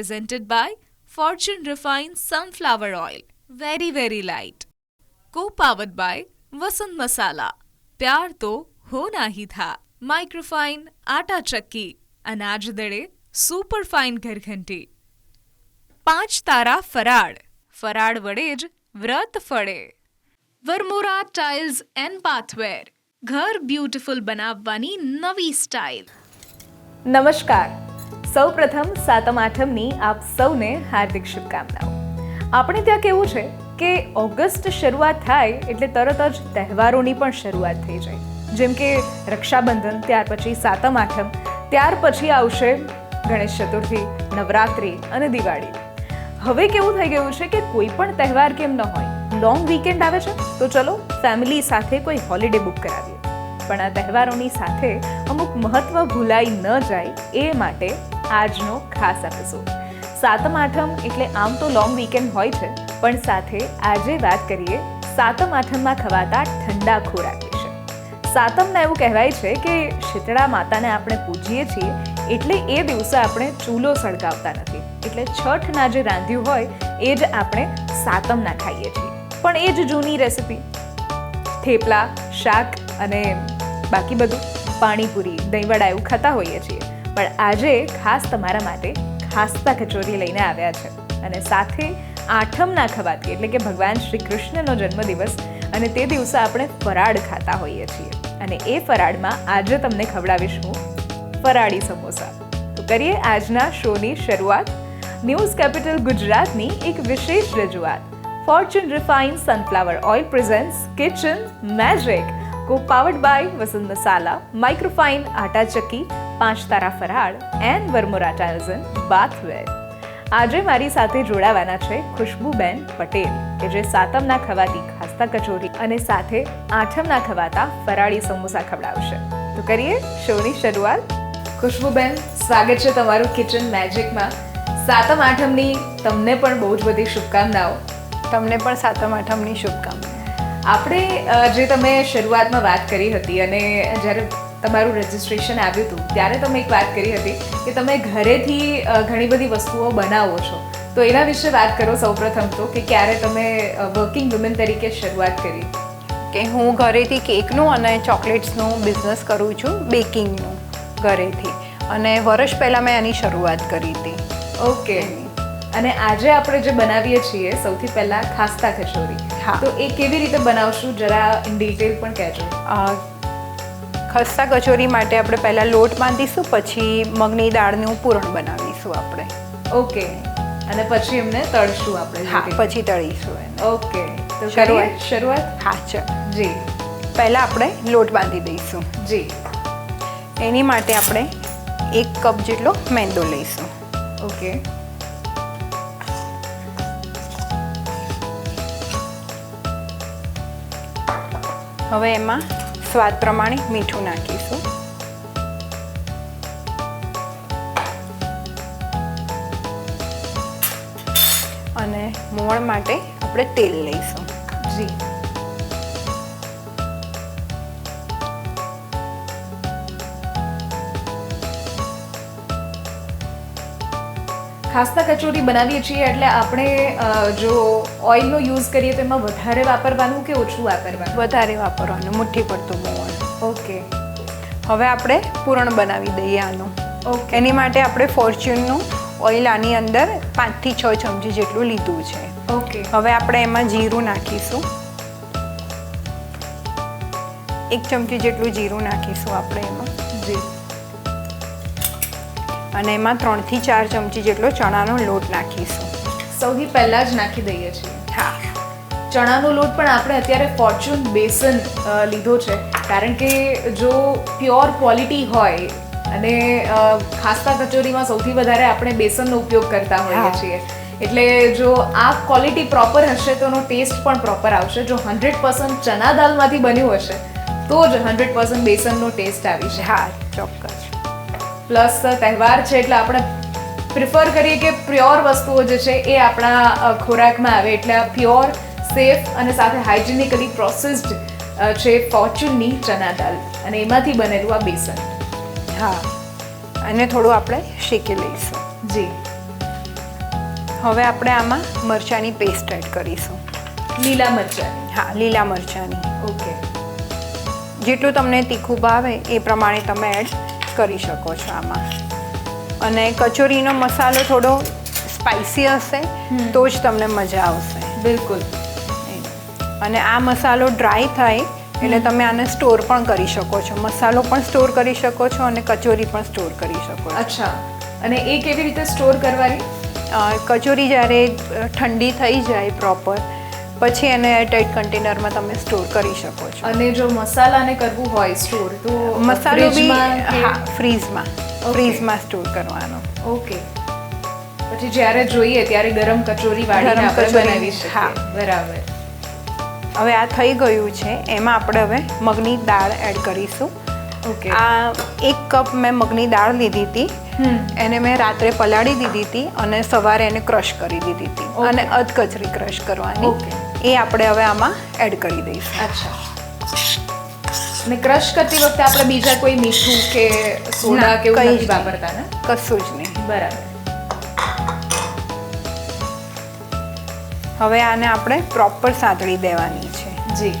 presented by Fortune Refined Sunflower Oil. Very, very light. Co-powered by Vasant Masala. प्यार तो होना ही था microfine आटा चक्की अनाज दड़े સુપર ફાઇન ઘરઘંટી પાંચ તારા ફરાળ ફરાળ વડે જ વ્રત ફળે વરમોરા ટાઇલ્સ એન્ડ પાથવેર ઘર બ્યુટીફુલ બનાવવાની નવી સ્ટાઇલ નમસ્કાર સૌપ્રથમ સાતમ આઠમની આપ સૌને હાર્દિક શુભકામનાઓ. આપણે ત્યાં કેવું છે કે ઓગસ્ટ શરૂઆત થાય એટલે તરત જ તહેવારોની પણ શરૂઆત થઈ જાય. જેમ કે રક્ષાબંધન, ત્યાર પછી સાતમ આઠમ, ત્યાર પછી આવશે ગણેશ ચતુર્થી, નવરાત્રિ અને દિવાળી. હવે કેવું થઈ ગયું છે કે કોઈ પણ તહેવાર કેમ ન હોય લોંગ વીકેન્ડ આવે છે, તો ચલો ફેમિલી સાથે કોઈ હોલિડે બુક કરાવીએ. પણ આ તહેવારોની સાથે અમુક મહત્વ ભૂલાઈ ન જાય એ માટે આજનો ખાસ એપિસોડ સાતમ આઠમ એટલે આમ તો લોંગ વીકેન્ડ હોય છે, પણ સાથે આજે વાત કરીએ સાતમ આઠમમાં ખવાતા ઠંડા ખોરાક વિશે. સાતમના એવું કહેવાય છે કે શીતળા માતાને આપણે પૂજીએ છીએ એટલે એ દિવસે આપણે ચૂલો સળગાવતા નથી. એટલે છઠના જે રાંધ્યું હોય, એ જ આપણે સાતમના ખાઈએ છીએ. પણ એ જ જૂની રેસિપી થેપલા, શાક અને બાકી બધું. પાણીપુરી, દહીંવડા એવું ખાતા હોઈએ છીએ. પણ આજે ખાસ તમારા માટે ખાસ્તા કચોરી લઈને આવ્યા છે. અને સાથે આઠમના ખવાતી એટલે કે ભગવાન શ્રી કૃષ્ણનો જન્મદિવસ, અને તે દિવસે આપણે ફરાળ ખાતા હોઈએ છીએ. અને એ ફરાળમાં આજે તમને ખવડાવીશ હું ફરાળી સમોસા. તો કરીએ આજના શોની શરૂઆત. ન્યૂઝ કેપિટલ ગુજરાતની એક વિશેષ રજૂઆત. Fortune refine sunflower oil presents kitchen magic. Co powered by Vasant Masala, microfine, Atta Chakki, પાંચ તારા ફરાળ એન્ડ વર્મોરા ટાઇલ્સન, બાથવેર. આજે મારી સાથે જોડાવાના છે ખુશ્બુબેન પટેલ, કે જે સાતમના ખવાતી ખાસ્તા કચોરી અને સાથે આઠમના ખવાતા ફરાળી સમોસા ખવડાવશે. તો કરીએ શોની શરૂઆત. ખુશ્બુબેન, સ્વાગત છે તમારું કિચન મેજિકમાં સાતમ આઠમની તમને પણ બહુ જ બધી શુભકામનાઓ. તમને પણ સાતમ આઠમની શુભકામના આપણે જે તમે શરૂઆતમાં વાત કરી હતી અને જ્યારે તમારું રજિસ્ટ્રેશન આવ્યું હતું ત્યારે તમે એક વાત કરી હતી કે તમે ઘરેથી ઘણી બધી વસ્તુઓ બનાવો છો. તો એના વિશે વાત કરો સૌપ્રથમ તો કે ક્યારે તમે વર્કિંગ વુમેન તરીકે શરૂઆત કરી? કે હું ઘરેથી કેકનું અને ચોકલેટ્સનું બિઝનેસ કરું છું બેકિંગનું ઘરેથી. અને વર્ષ પહેલાં મેં આની શરૂઆત કરી હતી. ઓકે અને આજે આપણે જે બનાવીએ છીએ સૌથી પહેલા ખાસ્તા કચોરી. હા. તો એ કેવી રીતે બનાવશું જરા ઇન ડિટેલ પણ કહેજો. ખસ્તા કચોરી માટે આપણે પહેલાં લોટ બાંધીશું પછી મગની દાળનું પૂરણ બનાવીશું આપણે. ઓકે. અને પછી એમને તળશું આપણે હા પછી તળીશું એને. ઓકે. તો શરૂઆત? શરૂઆત? હા ચાલ. જી. પહેલાં આપણે લોટ બાંધી દઈશું. જી. એની માટે આપણે એક કપ જેટલો મેંદો લઈશું. ઓકે. હવે એમાં સ્વાદ પ્રમાણે મીઠું નાખીશું. અને મોણ માટે આપણે તેલ લઈશું. જી. ખાસ્તા કચોરી બનાવીએ છીએ એટલે આપણે જો ઓઇલનો યુઝ કરીએ તો એમાં વધારે વાપરવાનું કે ઓછું વાપરવાનું? વધારે વાપરવાનું મુઠ્ઠી પડતું મોણ ઓકે. હવે આપણે પૂરણ બનાવી દઈએ આનું. ઓકે. એની માટે આપણે ફોર્ચ્યુનનું ઓઇલ આની અંદર પાંચથી છ ચમચી જેટલું લીધું છે. ઓકે. હવે આપણે એમાં જીરું નાખીશું. એક ચમચી જેટલું જીરું નાખીશું આપણે એમાં. જી. અને એમાં ત્રણથી ચાર ચમચી જેટલો ચણાનો લોટ નાખીશું. સૌથી પહેલાં જ નાખી દઈએ છીએ. હા. ચણાનો લોટ પણ આપણે અત્યારે ફોર્ચ્યુન બેસન લીધો છે. કારણ કે જો પ્યોર ક્વોલિટી હોય અને ખાસ્તા કચોરીમાં સૌથી વધારે આપણે બેસનનો ઉપયોગ કરતા હોઈએ છીએ. એટલે જો આ ક્વોલિટી પ્રોપર હશે તો એનો ટેસ્ટ પણ પ્રોપર આવશે. જો હંડ્રેડ પર્સન્ટ ચણા દાલમાંથી બન્યું હશે તો જ હંડ્રેડ પર્સન્ટ બેસનનો ટેસ્ટ આવી છે હા ચોક્કસ. પ્લસ તહેવાર છે એટલે આપણે પ્રિફર કરીએ કે પ્યોર વસ્તુઓ જે છે એ આપણા ખોરાકમાં આવે. એટલે આ પ્યોર સેફ અને સાથે હાઇજેનિકલી પ્રોસેસ્ડ છે ફોર્ચ્યુનની ચના દાલ અને એમાંથી બનેલું આ બેસન. હા. અને થોડું આપણે શેકી લઈશું. જી. હવે આપણે આમાં મરચાંની પેસ્ટ એડ કરીશું. લીલા મરચાંની હા લીલા મરચાંની. ઓકે. જેટલું તમને તીખું ભાવે એ પ્રમાણે તમે એડ કરી શકો છો આમાં. અને કચોરીનો મસાલો થોડો સ્પાઇસી હશે તો જ તમને મજા આવશે. બિલકુલ. અને આ મસાલો ડ્રાય થાય એટલે તમે આને સ્ટોર પણ કરી શકો છો. મસાલો પણ સ્ટોર કરી શકો છો અને કચોરી પણ સ્ટોર કરી શકો છો. અચ્છા. અને એ કેવી રીતે સ્ટોર કરવાની? કચોરી જ્યારે ઠંડી થઈ જાય પ્રોપર પછી એને એરટાઇટ કન્ટેનરમાં તમે સ્ટોર કરી શકો છો. અને જો મસાલાને કરવું હોય સ્ટોર તો મસાલો બી હા ફ્રીઝમાં ફ્રીઝમાં સ્ટોર કરવાનો. ઓકે પછી જ્યારે જોઈએ ત્યારે ગરમ કચોરી વાળીને આપણે બનાવી શકીએ. હા. બરાબર. હવે આ થઈ ગયું છે એમાં આપણે હવે મગની દાળ એડ કરીશું. ઓકે આ એક કપ મેં મગની દાળ લીધી હતી. એને મેં રાત્રે પલાળી દીધી હતી અને સવારે એને ક્રશ કરી દીધી હતી. અને અધકચરી ક્રશ કરવાની. એ આપણે હવે આમાં એડ કરી દઈશું. અચ્છા. અને ક્રશ કરતી વખતે આપણે બીજા કોઈ મીઠું કે સોડા કે એવું નથી વાપરતા ને? કશું જ નહીં. બરાબર. હવે આને આપણે પ્રોપર સાંતળી દેવાની છે. જી.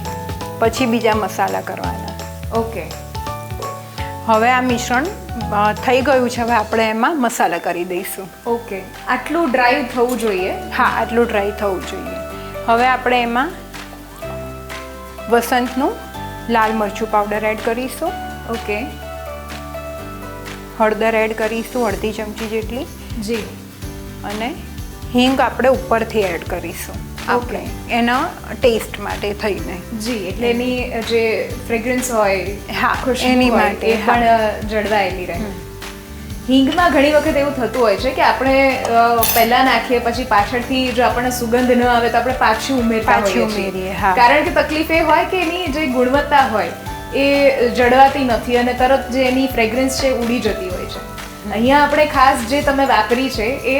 પછી બીજા મસાલા કરવાના. ઓકે. હવે આ મિશ્રણ થઈ ગયું છે. હવે આપણે એમાં મસાલા કરી દઈશું. ઓકે. આટલું ડ્રાય થવું જોઈએ. હા આટલું ડ્રાય થવું જોઈએ. હવે આપણે એમાં વસંતનું લાલ મરચું પાવડર એડ કરીશું. ઓકે હળદર એડ કરીશું અડધી ચમચી જેટલી. જી. અને હિંગ આપણે ઉપરથી એડ કરીશું. આપણે એના ટેસ્ટ માટે થઈને. જી એટલે એની જે ફ્રેગ્રન્સ હોય હા, એની માટે. પણ જળવાયેલી રહે. હિંગમાં ઘણી વખત એવું થતું હોય છે કે આપણે પહેલા નાખીએ પછી પાછળથી જો આપણને સુગંધ ન આવે તો આપણે પાછું ઉમેરતા હોઈએ છીએ. ઉમેરીએ, કારણ કે તકલીફ એ હોય કે એની જે ગુણવત્તા હોય એ જળવાતી નથી અને તરત જે એની ફ્રેગ્રન્સ છે ઉડી જતી હોય છે અહીંયા આપણે ખાસ જે તમે વાપરી છે એ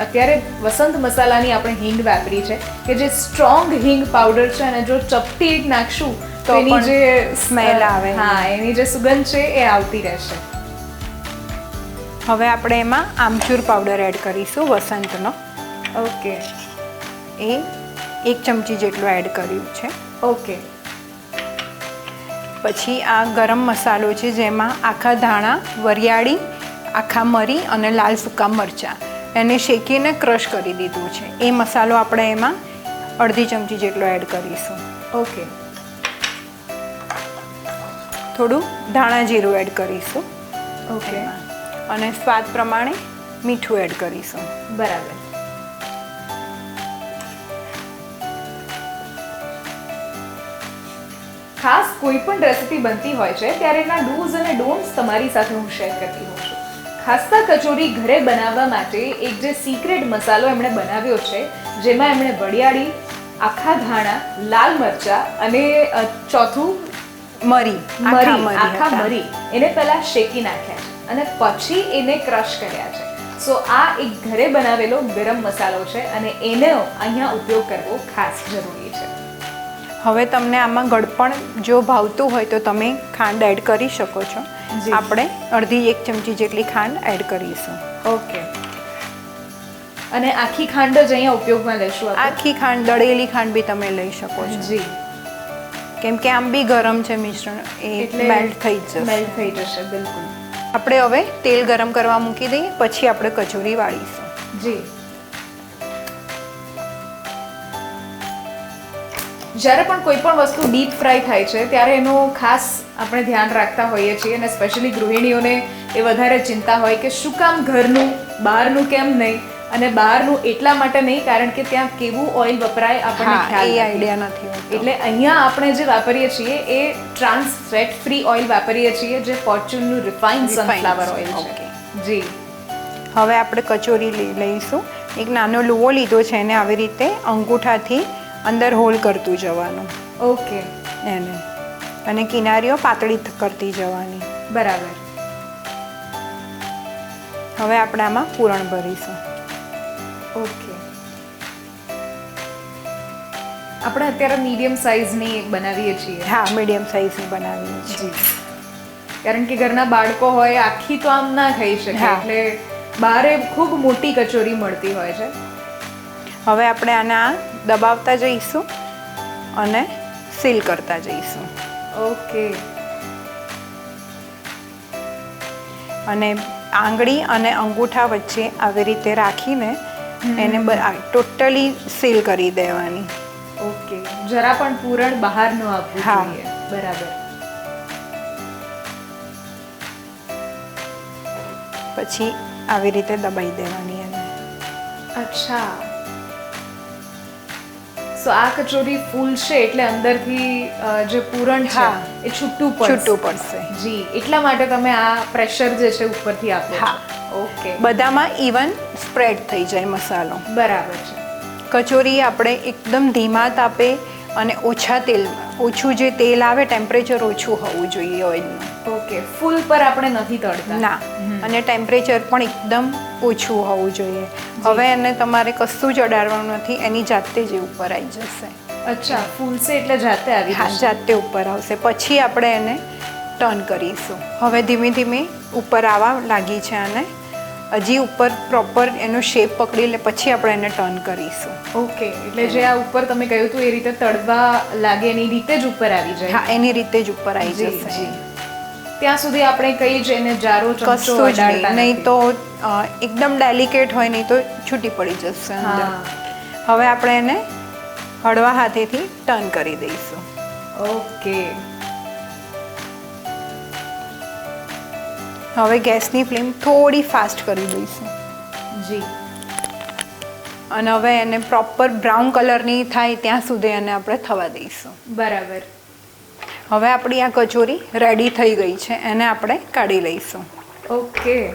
અત્યારે વસંત મસાલાની આપણે હિંગ વાપરી છે કે જે સ્ટ્રોંગ હિંગ પાવડર છે અને જો ચપટી એક નાખશું તો એની જે સ્મેલ આવે. હા એની જે સુગંધ છે એ આવતી રહેશે હવે આપણે એમાં આમચૂર પાવડર એડ કરીશું, વસંતનો. ઓકે. એ એક ચમચી જેટલું એડ કર્યું છે. ઓકે. પછી આ ગરમ મસાલો છે, જેમાં આખા ધાણા, વરિયાળી, આખા મરી અને લાલ સૂકા મરચાં. એને શેકીને ક્રશ કરી દીધું છે. એ મસાલો આપણે એમાં અડધી ચમચી જેટલો એડ કરીશું. ઓકે. થોડું ધાણા જીરું એડ કરીશું. ઓકે. અને સ્વાદ પ્રમાણે મીઠું એડ કરીશું. બરાબર. ખાસ કોઈ પણ રેસીપી બનતી હોય છે ત્યારે એના ડૂઝ અને ડોન્ટ્સ તમારી સાથે હું શેર કરતી હોઉં છું. ખાસ્તા કચોરી ઘરે બનાવવા માટે એક જે સિક્રેટ મસાલો એમણે બનાવ્યો છે જેમાં એમણે વડિયાળી આખા ધાણા લાલ મરચા અને ચોથું મરી. આખા મરી મરી આખા મરી. એને પહેલાં શેકી નાખ્યા છે. અને પછી એને ક્રશ કર્યા છે. સો આ એક ઘરે બનાવેલો ગરમ મસાલો છે અને એનો અહીંયા ઉપયોગ કરવો ખાસ જરૂરી છે. હવે તમને આમાં ગળપણ જો ભાવતું હોય તો તમે ખાંડ એડ કરી શકો છો. આપણે અડધી એક ચમચી જેટલી ખાંડ એડ કરીશું. ઓકે અને આખી ખાંડ જ અહીંયા ઉપયોગમાં લેશું આખી ખાંડ દળેલી ખાંડ બી તમે લઈ શકો છો. જી. કેમ કે આમ બી ગરમ છે મિશ્રણ એ મેલ્ટ થઈ જશે. મેલ્ટ થઈ જશે બિલકુલ. આપણે હવે તેલ ગરમ કરવા મૂકી દઈએ, પછી આપણે કચોરી વાળીશું. જી. જ્યારે પણ કોઈ પણ વસ્તુ ડીપ ફ્રાય થાય છે, ત્યારે એનું ખાસ આપણે ધ્યાન રાખતા હોઈએ છીએ અને સ્પેશિયલી ગૃહિણીઓને એ વધારે ચિંતા હોય કે શું કામ ઘરનું, બહારનું કેમ નહીં. અને બહારનું એટલા માટે નહીં કારણ કે ત્યાં કેવું ઓઇલ વપરાય આપણને ખ્યાલ એ આઈડિયા નથી. એટલે અહીંયા આપણે જે વાપરીએ છીએ એ ટ્રાન્સ ફેટ ફ્રી ઓઇલ વાપરીએ છીએ જે ફોર્ચ્યુનનું રિફાઇન Refined, સનફ્લાવર ઓઇલ છે જી. હવે આપણે કચોરી લઈ લઈશું. એક નાનો લુવો લીધો છે એને આવી રીતે અંગૂઠાથી અંદર હોલ કરતું જવાનું. ઓકે. એને. અને કિનારીઓ પાતળી કરતી જવાની. બરાબર. હવે આપણે આમાં પૂરણ ભરીશું. ઓકે આપણે અત્યારે મીડિયમ સાઇઝની બનાવીએ છીએ. હા મીડિયમ સાઇઝની બનાવીએ છીએ. કારણ કે ઘરના બાળકો હોય આખી તો આમ ના ખાઈ શકે. એટલે બારે ખૂબ મોટી કચોરી મળતી હોય છે. હવે આપણે આને આ દબાવતા જઈશું અને સીલ કરતા જઈશું. ઓકે અને આંગળી અને અંગૂઠા વચ્ચે આવી રીતે રાખીને એને ટોટલી સીલ કરી દેવાની. ઓકે. જરા પણ પૂરણ બહાર ન આપવું જોઈએ. બરાબર. પછી આવી રીતે દબાઈ દેવાની એને. અચ્છા. સો આ કચોરી ફૂલશે એટલે અંદરથી જે પૂરણ છે હા. એ છૂટું પડશે. છૂટું પડશે. જી. એટલા માટે તમે આ પ્રેશર જે છે ઉપરથી આપો હા. ઓકે બધામાં ઇવન સ્પ્રેડ થઈ જાય મસાલો. બરાબર છે. કચોરી આપણે એકદમ ધીમા તાપે અને ઓછા તેલ ઓછું જે તેલ આવે ટેમ્પરેચર ઓછું હોવું જોઈએ ઓઇલનું ઓકે ફૂલ પર આપણે નથી તળતા. ના. અને ટેમ્પરેચર પણ એકદમ ઓછું હોવું જોઈએ. હવે એને તમારે કશું જ અડાડવાનું નથી એની જાતે જ ઉપર આવી જશે. અચ્છા ફૂલશે એટલે જાતે આવી હા જાતે ઉપર આવશે. પછી આપણે એને ટર્ન કરીશું. હવે ધીમે ધીમે ઉપર આવવા લાગી છે અને હજી ઉપર પ્રોપર એનો શેપ પકડી લે પછી આપણે એને ટર્ન કરીશું. ઓકે એટલે જે આ ઉપર તમે કહ્યું હતું એ રીતે તળવા લાગે એની રીતે જ ઉપર આવી જાય. હા એની રીતે જ ઉપર આવી જશે. ત્યાં સુધી આપણે કઈ જ એને જારો ચમચો નહીં. તો એકદમ ડેલિકેટ હોય નહીં તો છૂટી પડી જશે હવે આપણે એને હળવા હાથેથી ટર્ન કરી દઈશું. ઓકે હવે ગેસની ફ્લેમ થોડી ફાસ્ટ કરી દઈશું. જી. અને હવે એને પ્રોપર બ્રાઉન કલરની થાય ત્યાં સુધી એને આપણે થવા દઈશું. બરાબર. હવે આપણી આ કચોરી રેડી થઈ ગઈ છે એને આપણે કાઢી લઈશું. ઓકે.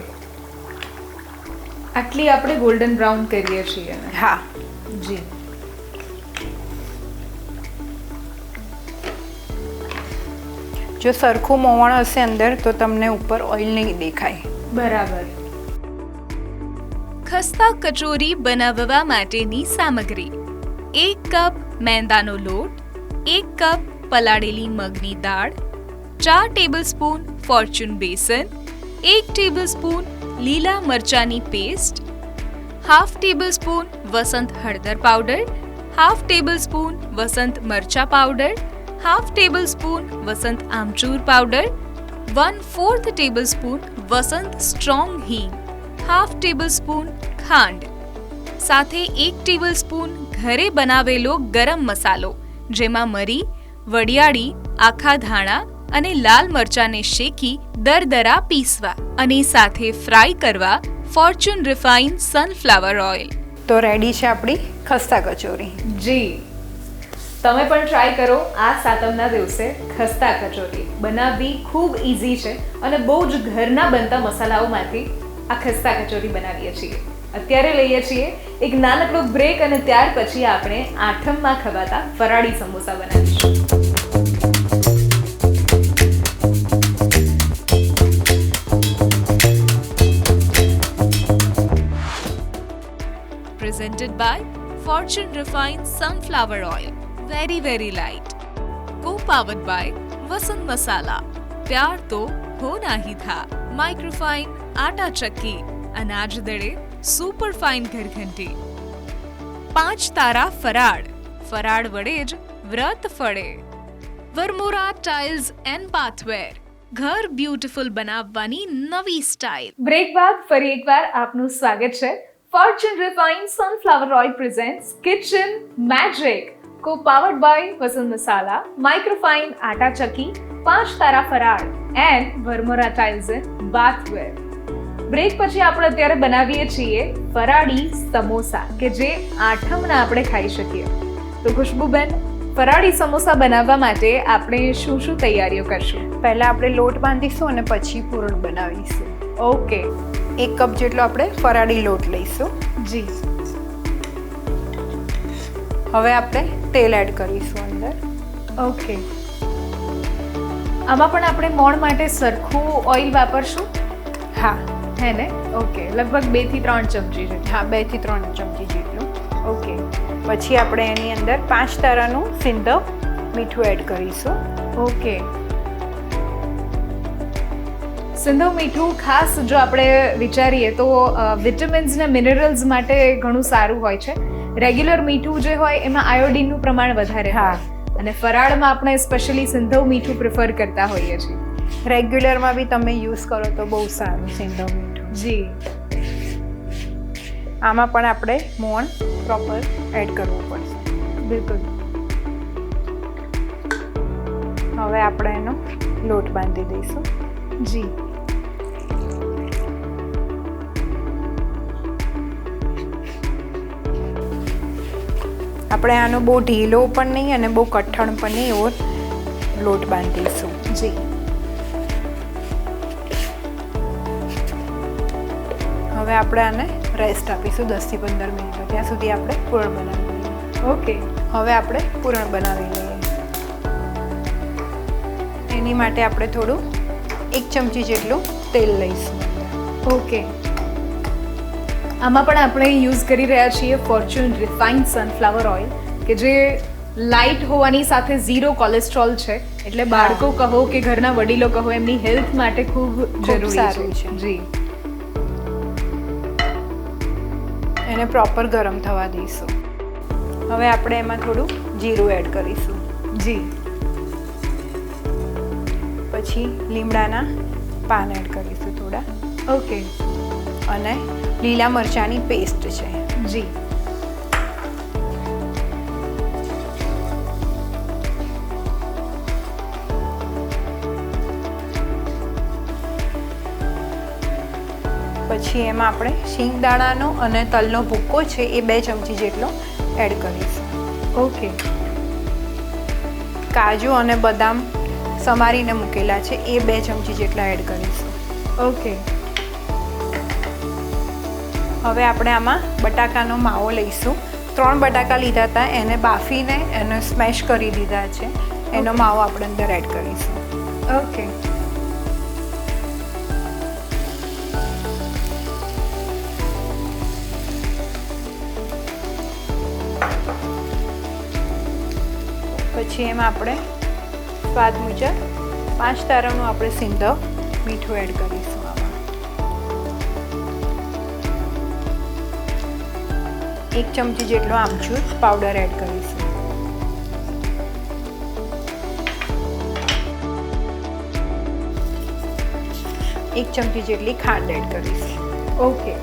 આટલી આપણે ગોલ્ડન બ્રાઉન કરીએ છીએ. હા. જી. જો સરખું મોવણ હશે અંદર તો તમને ઉપર ઓઇલ નહીં દેખાય. બરાબર. ખસ્તા કચોરી બનાવવા માટેની સામગ્રી. એક કપ મેંદાનો લોટ એક કપ પલાળેલી મગની દાળ ચાર ટેબલસ્પૂન ફોર્ચ્યુન બેસન એક ટેબલસ્પૂન લીલા મરચાની પેસ્ટ હાફ ટેબલસ્પૂન વસંત હળદર પાવડર હાફ ટેબલસ્પૂન વસંત મરચા powder half table spoon Vasant આમચૂર powder one fourth tablespoon Vasant strong હિંગ હાફ ટેબલ સ્પૂન ખાંડ સાથે એક ટેબલ સ્પૂન ઘરે બનાવેલો ગરમ મસાલો જેમાં મરી વડિયાળી આખા ધાણા અને લાલ મરચાંને શેકી દરદરા પીસવા અને સાથે ફ્રાય કરવા ફોર્ચ્યુન રિફાઇન સનફ્લાવર ઓઇલ તો રેડી છે આપણી ખસ્તા કચોરી. જી. તમે પણ ટ્રાય કરો આ સાતમના દિવસે ખસ્તા કચોરી. બનાવવી ખૂબ ઇઝી છે અને બહુ જ ઘરના બનતા મસાલાઓમાંથી આ ખસ્તા કચોરી બનાવીએ છીએ. અત્યારે લઈએ છીએ એક નાનકડો બ્રેક અને ત્યાર પછી આપણે આઠમમાં ખવાતા ફરાળી સમોસા બનાવીશું. Presented by Fortune Refined Sunflower Oil. Very, very light. Co-powered by Vasant Masala. प्यार तो होना ही था माइक्रोफाइन आटा चक्की अनाज दड़े સુપર ફાઇન ઘરઘંટી પાંચ તારા ફરાળ ફરાળ વડે જ વ્રત ફળે વરમોરા ટાઇલ્સ એન્ડ બાથવેર ઘર બ્યુટીફુલ બનાવવાની નવી સ્ટાઇલ બ્રેક બાદ ફરી એકવાર આપનું સ્વાગત છે Fortune refine sunflower oil presents kitchen magic co powered by Vasant Masala microfine Atta Chakki Panch Tara Faral and Varmora tiles in bathware break પછી આપણે અત્યારે બનાવીએ છીએ ફરાળી સમોસા કે જે આઠમના આપણે ખાઈ શકીએ. તો ખુશ્બુબેન ફરાળી સમોસા બનાવવા માટે આપણે શું શું તૈયારીઓ કરશું? પહેલાં આપણે લોટ બાંધીશું અને પછી પૂરણ બનાવીશું. ઓકે એક કપ જેટલો આપણે ફરાળી લોટ લઈશું. જી. હવે આપણે તેલ એડ કરીશું અંદર. ઓકે આમાં પણ આપણે મોણ માટે સરખું ઓઇલ વાપરશું? હા. હે ને? ઓકે લગભગ બેથી ત્રણ ચમચી છે હા બેથી ત્રણ ચમચી જેટલું. ઓકે પછી આપણે એની અંદર પાંચ તારાનું સિંધવ મીઠું એડ કરીશું. ઓકે સિંધવ મીઠું ખાસ જો આપણે વિચારીએ તો વિટામિન્સ ને મિનરલ્સ માટે ઘણું સારું હોય છે. રેગ્યુલર મીઠું જે હોય એમાં આયોડિનનું પ્રમાણ વધારે હા. અને ફરાળમાં આપણે સ્પેશિયલી સિંધવ મીઠું પ્રિફર કરતા હોઈએ છીએ. રેગ્યુલરમાં બી તમે યુઝ કરો તો બહુ સારું સિંધવ મીઠું. જી. આમાં પણ આપણે મોણ પ્રોપર એડ કરવું પડશે. બિલકુલ. હવે આપણે એનો લોટ બાંધી દઈશું. જી. આપણે આનો બહુ ઢીલો પણ નહીં અને બહુ કઠણ પણ નહીં એવો લોટ બાંધીશું. જી. હવે આપણે આને રેસ્ટ આપીશું દસથી પંદર મિનિટ. ત્યાં સુધી આપણે પૂરણ બનાવી લઈએ. ઓકે. હવે આપણે પૂરણ બનાવી લઈએ. એની માટે આપણે થોડું એક ચમચી જેટલું તેલ લઈશું. ઓકે. આમાં પણ આપણે યુઝ કરી રહ્યા છીએ ફોર્ચ્યુન રિફાઇન્ડ સનફ્લાવર ઓઇલ કે જે લાઇટ હોવાની સાથે ઝીરો કોલેસ્ટ્રોલ છે. એટલે બાળકો કહો કે ઘરના વડીલો કહો એમની હેલ્થ માટે ખૂબ જરૂરી છે. જી. એને પ્રોપર ગરમ થવા દઈશું. હવે આપણે એમાં થોડું જીરું એડ કરીશું. જી. પછી લીમડાના પાન એડ કરીશું થોડા. ઓકે અને લીલા મરચાંની પેસ્ટ છે. જી. પછી એમાં આપણે શિંગદાણાનો અને તલનો ભૂક્કો છે એ બે ચમચી જેટલો એડ કરીશું. ઓકે. કાજુ અને બદામ સમારીને મૂકેલા છે એ બે ચમચી જેટલા એડ કરીશું. ઓકે. હવે આપણે આમાં બટાકાનો માવો લઈશું. ત્રણ બટાકા લીધા હતા એને બાફીને એને સ્મેશ કરી દીધા છે. એનો માવો આપણે અંદર એડ કરીશું. ઓકે પછી એમાં આપણે સ્વાદ મુજબ પાંચ તારાનું આપણે સિંધવ મીઠું એડ કરીશું. એક ચમચી જેટલો આમચૂર પાવડર એડ કરીશું. એક ચમચી જેટલી ખાંડ એડ કરીશ. ઓકે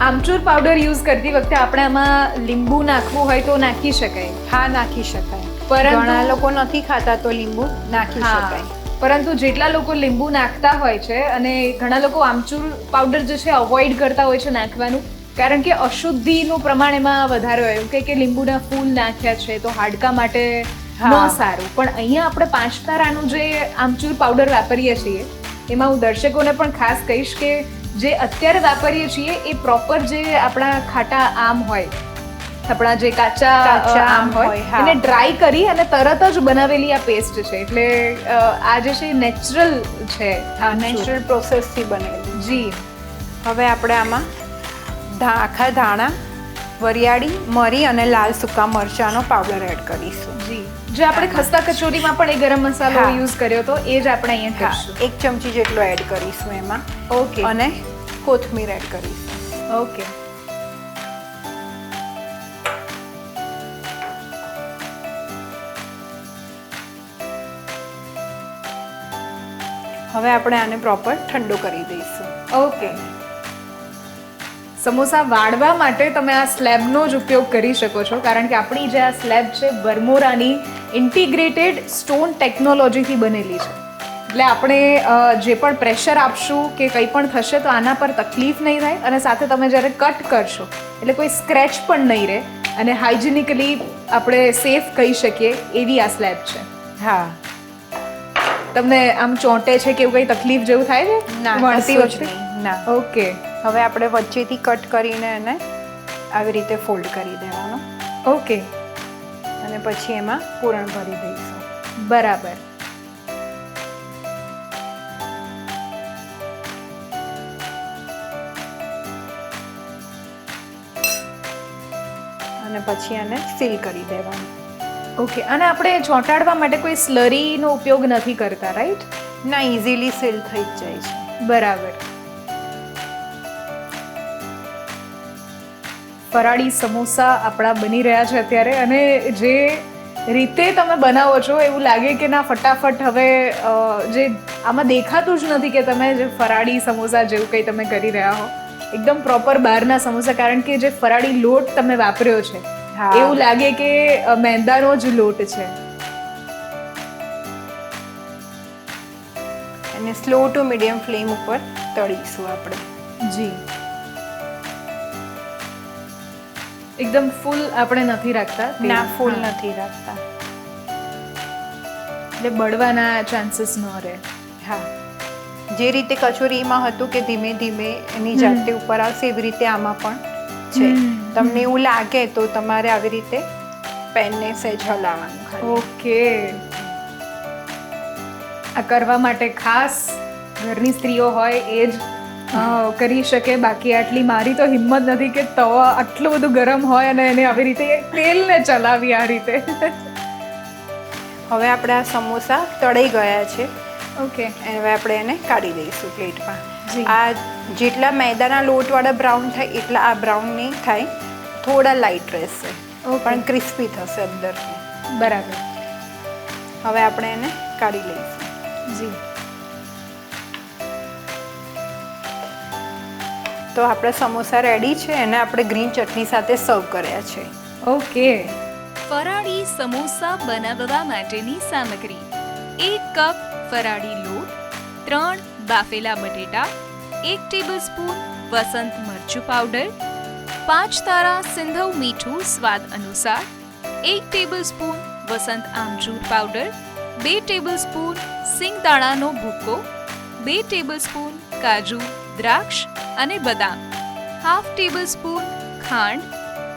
આમચૂર પાવડર યુઝ કરતી વખતે આપણે આમાં લીંબુ નાખવું હોય તો નાખી શકાય. હા નાખી શકાય. પરંતુ- ઘણા લોકો નથી ખાતા તો લીંબુ નાખી શકાય. પરંતુ જેટલા લોકો લીંબુ નાખતા હોય છે અને ઘણા લોકો આમચૂર પાવડર જે છે અવોઇડ કરતા હોય છે નાખવાનું કારણ કે અશુદ્ધિનું પ્રમાણ એમાં વધારે હોય. કે કે લીંબુના ફૂલ નાખ્યા છે તો હાડકા માટે ન સારું. પણ અહીંયા આપણે પાંચ તારાનું જે આમચૂર પાવડર વાપરીએ છીએ એમાં હું દર્શકોને પણ ખાસ કહીશ કે જે અત્યારે વાપરીએ છીએ એ પ્રોપર જે આપણા ખાટા આમ હોય આપણા જે કાચા આમ હોય એને ડ્રાય કરી અને તરત જ બનાવેલી આ પેસ્ટ છે. એટલે આ જે છે નેચરલ છે. નેચરલ પ્રોસેસથી બનેલી. જી. હવે આપણે આમાં આખા ધાણા વરિયાળી મરી અને લાલ સૂકા મરચાંનો પાવડર એડ કરીશું. જી. જે આપણે ખસ્તા કચોરીમાં પણ એ ગરમ મસાલો યુઝ કર્યો તો એ જ આપણે અહીંયા હા એક ચમચી જેટલો એડ કરીશું એમાં. ઓકે અને કોથમીર એડ કરીશું. ઓકે હવે આપણે આને પ્રોપર ઠંડો કરી દઈશું. ઓકે સમોસા વાળવા માટે તમે આ સ્લેબનો જ ઉપયોગ કરી શકો છો કારણ કે આપણી જે આ સ્લેબ છે બર્મોરાની ઇન્ટિગ્રેટેડ સ્ટોન ટેકનોલોજીથી બનેલી છે. એટલે આપણે જે પણ પ્રેશર આપશું કે કંઈ પણ થશે તો આના પર તકલીફ નહીં થાય અને સાથે તમે જ્યારે કટ કરશો એટલે કોઈ સ્ક્રેચ પણ નહીં રહે અને હાઇજિનિકલી આપણે સેફ કહી શકીએ એવી આ સ્લેબ છે. હા. તમને આમ ચોંટે છે કે એવું કંઈ તકલીફ જેવું થાય છે? મળતી વખતે? ના ઓકે હવે આપણે વચ્ચેથી કટ કરીને એને આવી રીતે ફોલ્ડ કરી દેવાનો. ઓકે અને પછી એમાં પૂરણ ભરી દઈશું. બરાબર. અને પછી એને સીલ કરી દેવાનું. ઓકે અને આપણે ચોંટાડવા માટે કોઈ સ્લરીનો ઉપયોગ નથી કરતા રાઈટ ના ઇઝીલી સીલ થઈ જ જાય છે. બરાબર. ફરાળી સમોસા આપણા બની રહ્યા છે અત્યારે. અને જે રીતે તમે બનાવો છો એવું લાગે કે ના ફટાફટ હવે જે આમાં દેખાતું જ નથી કે તમે જે ફરાળી સમોસા જેવું કંઈ તમે કરી રહ્યા હો. એકદમ પ્રોપર બહારના સમોસા કારણ કે જે ફરાળી લોટ તમે વાપર્યો છે એવું લાગે કે મેંદાનો જ લોટ છે. અને સ્લો ટુ મીડિયમ ફ્લેમ ઉપર તળીશું આપણે. જી. એકદમ ફૂલ આપણે નથી રાખતા ના ફૂલ નથી રાખતા. એટલે બળવાના ચાન્સીસ ન રહે. હા. જે રીતે કચોરીમાં હતું કે ધીમે ધીમે એની જાતે ઉપર આવશે એવી રીતે આમાં પણ છે. તમને એવું લાગે તો તમારે આવી રીતે પેનને સહેજ હલાવવાનું ઓકે. આ કરવા માટે ખાસ ઘરની સ્ત્રીઓ હોય એ જ કરી શકે બાકી આટલી મારી તો હિંમત નથી કે તવા આટલું બધું ગરમ હોય અને એને આવી રીતે તેલને ચલાવી આ રીતે. હવે આપણે આ સમોસા તળાઈ ગયા છે. ઓકે. હવે આપણે એને કાઢી દઈશું પ્લેટમાં. આ જેટલા મેદાના લોટવાળા બ્રાઉન થાય એટલા આ બ્રાઉન નહીં થાય. થોડા લાઇટ રહેશે. પણ ક્રિસ્પી થશે અંદરથી. બરાબર. હવે આપણે એને કાઢી લઈશું. જી. તો આપણા સમોસા રેડી છે અને આપણે ગ્રીન ચટણી સાથે સર્વ કર્યા છે. ઓકે ફરાળી સમોસા બનાવવા માટેની સામગ્રી. એક કપ ફરાળી લોટ ત્રણ બાફેલા બટેટા એક ટેબલસ્પૂન વસંત મરચું પાવડર પાંચ તારા સિંધવ મીઠું સ્વાદ અનુસાર એક ટેબલસ્પૂન વસંત આમચૂર પાવડર બે ટેબલસ્પૂન સિંગદાણાનો ભૂકો બે ટેબલસ્પૂન કાજુ દ્રાક્ષ અને બદામ. હાફ ટેબલ સ્પૂન ખાંડ,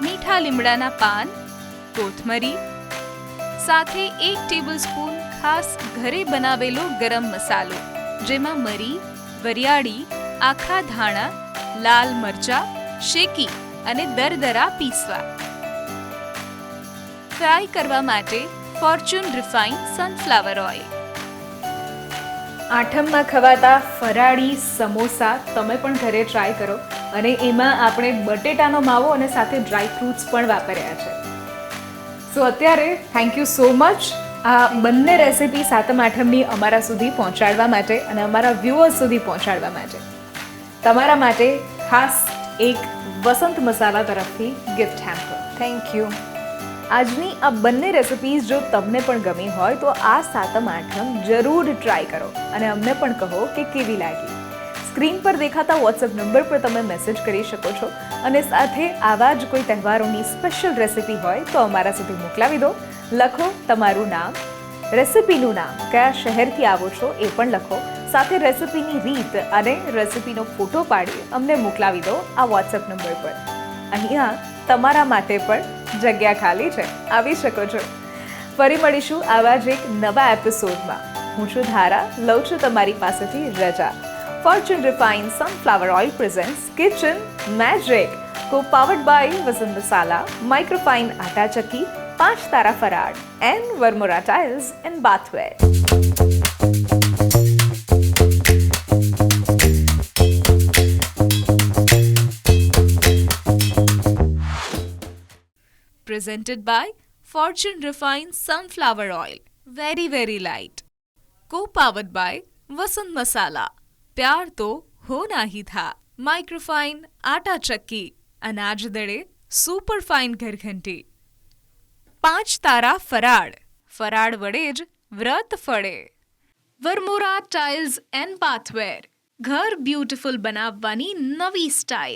મીઠા લીમડાના પાન, કોથમરી, સાથે એક ટેબલ સ્પૂન ખાસ ઘરે બનાવેલો ગરમ મસાલો, જેમાં મરી, વરિયાળી, આખા ધાણા, લાલ મરચા, શેકી અને દરદરા પીસવા. ફ્રાય કરવા માટે ફોર્ચ્યુન રિફાઇન સનફ્લાવર ઓઇલ. આઠમમાં ખવાતા ફરાળી સમોસા તમે પણ ઘરે ટ્રાય કરો. અને એમાં આપણે બટેટાનો માવો અને સાથે ડ્રાય ફ્રૂટ્સ પણ વાપર્યા છે. સો અત્યારે થેન્ક યુ સો મચ આ બંને રેસિપી સાતમ આઠમની અમારા સુધી પહોંચાડવા માટે અને અમારા વ્યૂઅર્સ સુધી પહોંચાડવા માટે. તમારા માટે ખાસ એક વસંત મસાલા તરફથી ગિફ્ટ હેમ્પર થેન્ક યુ આજની આ બંને રેસિપીઝ જો તમને પણ ગમી હોય તો આ સાતમ આઠમ જરૂર ટ્રાય કરો અને અમને પણ કહો કે કેવી લાગી. સ્ક્રીન પર દેખાતા વોટ્સએપ નંબર પર તમે મેસેજ કરી શકો છો અને સાથે આવા જ કોઈ તહેવારોની સ્પેશિયલ રેસિપી હોય તો અમારા સુધી મોકલાવી દો. લખો તમારું નામ. રેસિપીનું નામ. કયા શહેરથી આવો છો એ પણ લખો. સાથે રેસિપીની રીત અને રેસિપીનો ફોટો પાડી અમને મોકલાવી દો આ વોટ્સએપ નંબર પર. અહીંયા તમારા માટે પણ જગ્યા ખાલી છે. આવી શકો છો. ફરી મળીશું આવા જ એક નવા એપિસોડમાં. હું છું ધારા, લઉં છું તમારી પાસેથી રજા. Fortune refine sunflower oil presents kitchen magic co powered by Vasant Masala microfine Atta Chakki Panch Tara Faral and Varmora tiles and bathware presented by Fortune Refined Sunflower Oil. Very, very light. Co-powered by Vasant Masala. प्यार तो होना ही था microfine आटा चक्की अनाज दड़े super fine ઘરઘંટી પાંચ તારા ફરાળ ફરાળ વડે જ વ્રત ફળે વરમોરા ટાઇલ્સ એન્ડ બાથવેર ઘર બ્યુટીફુલ બનાવવાની નવી સ્ટાઇલ